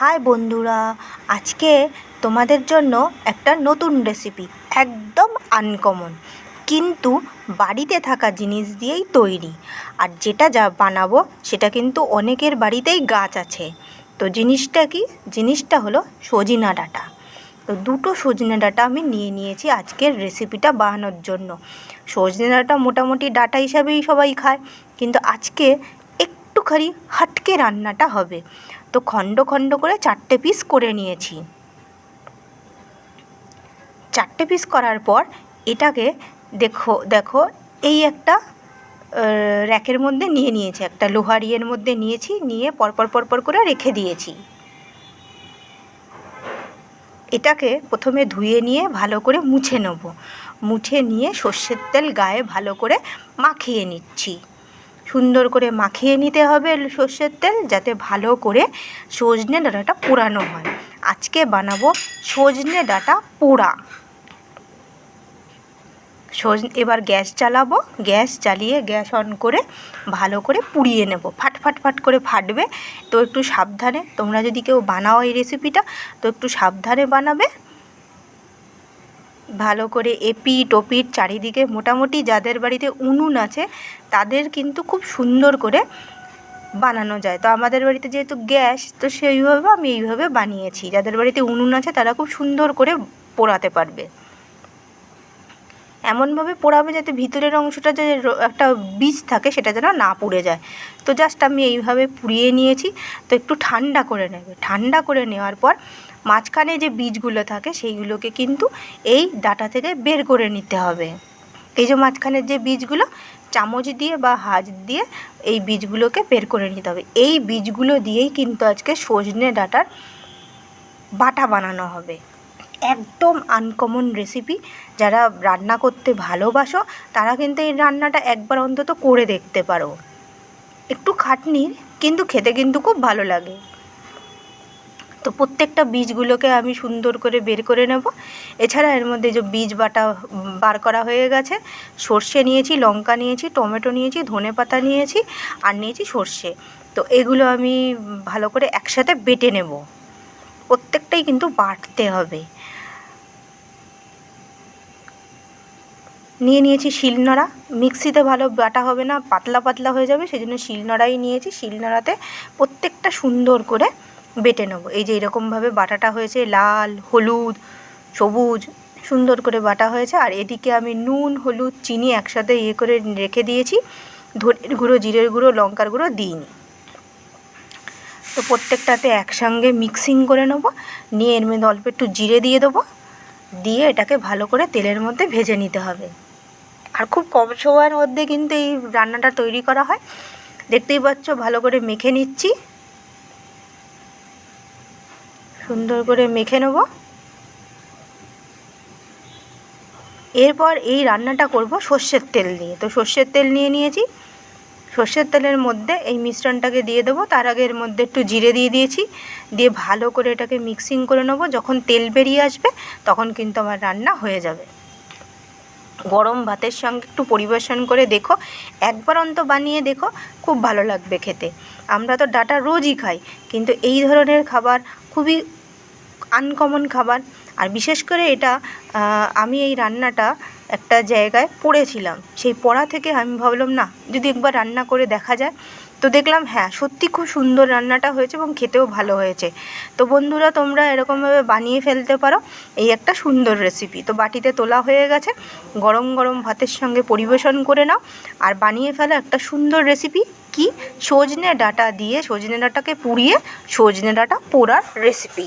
High বন্ধুরা, আজকে তোমাদের জন্য একটা নতুন রেসিপি একদম আনকমন কিন্তু বাড়িতে থাকা জিনিস দিয়েই তৈরি। আর যেটা যা বানাবো, সেটা কিন্তু অনেকের বাড়িতেই গাছ আছে। তো জিনিসটা কি? জিনিসটা হলো সজিনা ডাঁটা। তো দুটো সজনে ডাঁটা আমি নিয়ে নিয়েছি আজকের রেসিপিটা বানানোর জন্য। সজনে ডাঁটা মোটামুটি ডাটা হিসাবেই সবাই খায়, কিন্তু আজকে একটুখানি হাটকে রান্নাটা হবে। তো খণ্ড খণ্ড করে চারটে পিস করে নিয়েছি। চারটে পিস করার পর এটাকে দেখো দেখো, এই একটা র্যাকের মধ্যে নিয়ে নিয়েছি। একটা লোহার ইয়ের মধ্যে নিয়েছি, নিয়ে পরপর পরপর করে রেখে দিয়েছি। এটাকে প্রথমে ধুয়ে নিয়ে ভালো করে মুছে নেব। মুছে নিয়ে সর্ষের তেল গায়ে ভালো করে মাখিয়ে নিচ্ছি। সুন্দর করে মাখিয়ে নিতে হবে সর্ষের তেল যাতে ভালো করে সজনে ডাঁটাটা পোড়ানো হয়। আজকে বানাবো সজনে ডাঁটা পোড়া। সজ, এবার গ্যাস চালাবো। গ্যাস চালিয়ে গ্যাস অন করে ভালো করে পুড়িয়ে নেব। ফাট ফাট ফাট করে ফাটবে। তো একটু সাবধানে, তোমরা যদি কেউ বানাও এই রেসিপিটা তো একটু সাবধানে বানাবে। ভালো করে এপিট ওপিট চারিদিকে মোটামুটি যাদের বাড়িতে উনুন আছে, তাদের কিন্তু খুব সুন্দর করে বানানো যায়। তো আমাদের বাড়িতে যেহেতু গ্যাস, তো সেইভাবে আমি এইভাবে বানিয়েছি। যাদের বাড়িতে উনুন আছে, তারা খুব সুন্দর করে পোড়াতে পারবে। এমনভাবে পোড়াবে যাতে ভিতরের অংশটা যে একটা বীজ থাকে সেটা যেন না পুড়ে যায়। তো জাস্ট আমি এইভাবে পুড়িয়ে নিয়েছি। তো একটু ঠান্ডা করে নেবে। ঠান্ডা করে নেওয়ার পর মাঝখানে যে বীজগুলো থাকে সেইগুলোকে কিন্তু এই ডাটা থেকে বের করে নিতে হবে। এই যে মাঝখানের যে বীজগুলো, চামচ দিয়ে বা হাত দিয়ে এই বীজগুলোকে বের করে নিতে হবে। এই বীজগুলো দিয়েই কিন্তু আজকে সজনে ডাটার বাটা বানানো হবে। একদম আনকমন রেসিপি যারা রান্না করতে ভালোবাসো, তারা কিন্তু এই রান্নাটা একবার অন্তত করে দেখতে পারো। একটু খাটনির কিন্তু খেতে কিন্তু খুব ভালো লাগে। তো প্রত্যেকটা বীজগুলোকে আমি সুন্দর করে বের করে নেব। এছাড়া এর মধ্যে যে বীজ বাটা, বার করা হয়ে গেছে, সর্ষে নিয়েছি, লঙ্কা নিয়েছি, টমেটো নিয়েছি, ধনে পাতা নিয়েছি, আর নিয়েছি সর্ষে। তো এগুলো আমি ভালো করে একসাথে বেটে নেব। প্রত্যেকটাই কিন্তু বাটতে হবে। নিয়ে নিয়েছি শিলনোড়া। মিক্সিতে ভালো বাটা হবে না, পাতলা পাতলা হয়ে যাবে সেই জন্য শিলনোড়াই নিয়েছি। শিলনোড়াতে প্রত্যেকটা সুন্দর করে বেটে নেব। এই যে এরকমভাবে বাটাটা হয়েছে, লাল, হলুদ, সবুজ, সুন্দর করে বাটা হয়েছে। আর এদিকে আমি নুন, হলুদ, চিনি একসাথে ইয়ে করে রেখে দিয়েছি। ধনের গুঁড়ো, জিরের গুঁড়ো, লঙ্কার গুঁড়ো দিইনি। তো প্রত্যেকটাতে একসঙ্গে মিক্সিং করে নেব। নিয়ে এর মধ্যে অল্প একটু জিরে দিয়ে দেবো। দিয়ে এটাকে ভালো করে তেলের মধ্যে ভেজে নিতে হবে। আর খুব কম সময়ের মধ্যে কিন্তু এই রান্নাটা তৈরি করা হয়। দেখতেই পাচ্ছ, ভালো করে মেখে নিচ্ছি। সুন্দর করে মেখে নেব। এরপর এই রান্নাটা করব সর্ষের তেল দিয়ে তো সর্ষের তেল নিয়ে নিয়েছি। সর্ষের তেলের মধ্যে এই মিশ্রণটাকে দিয়ে দেবো। তার আগে এর মধ্যে একটু জিরে দিয়ে দিয়েছি। দিয়ে ভালো করে এটাকে মিক্সিং করে নেব। যখন তেল বেরিয়ে আসবে, তখন কিন্তু আমার রান্না হয়ে যাবে। গরম ভাতের সঙ্গে একটু পরিবেশন করে দেখো। একবার অন্ত বানিয়ে দেখো, খুব ভালো লাগবে খেতে। আমরা তো ডাটা রোজই খাই, কিন্তু এই ধরনের খাবার খুবই আনকমন খাবার। আর বিশেষ করে এটা আমি এই রান্নাটা একটা জায়গায় পড়েছিলাম। সেই পড়া থেকে আমি ভাবলাম, না, যদি একবার রান্না করে দেখা যায়। তো দেখলাম হ্যাঁ সত্যি খুব সুন্দর রান্নাটা হয়েছে এবং খেতেও ভালো হয়েছে। তো বন্ধুরা, তোমরা এরকমভাবে বানিয়ে ফেলতে পারো। এই একটা সুন্দর রেসিপি তো বাটিতে তোলা হয়ে গেছে। গরম গরম ভাতের সঙ্গে পরিবেশন করে নাও। আর বানিয়ে ফেলো একটা সুন্দর রেসিপি কি? সজনে ডাঁটা দিয়ে সজনে ডাঁটাকে পুড়িয়ে সজনে ডাঁটা পোড়ার রেসিপি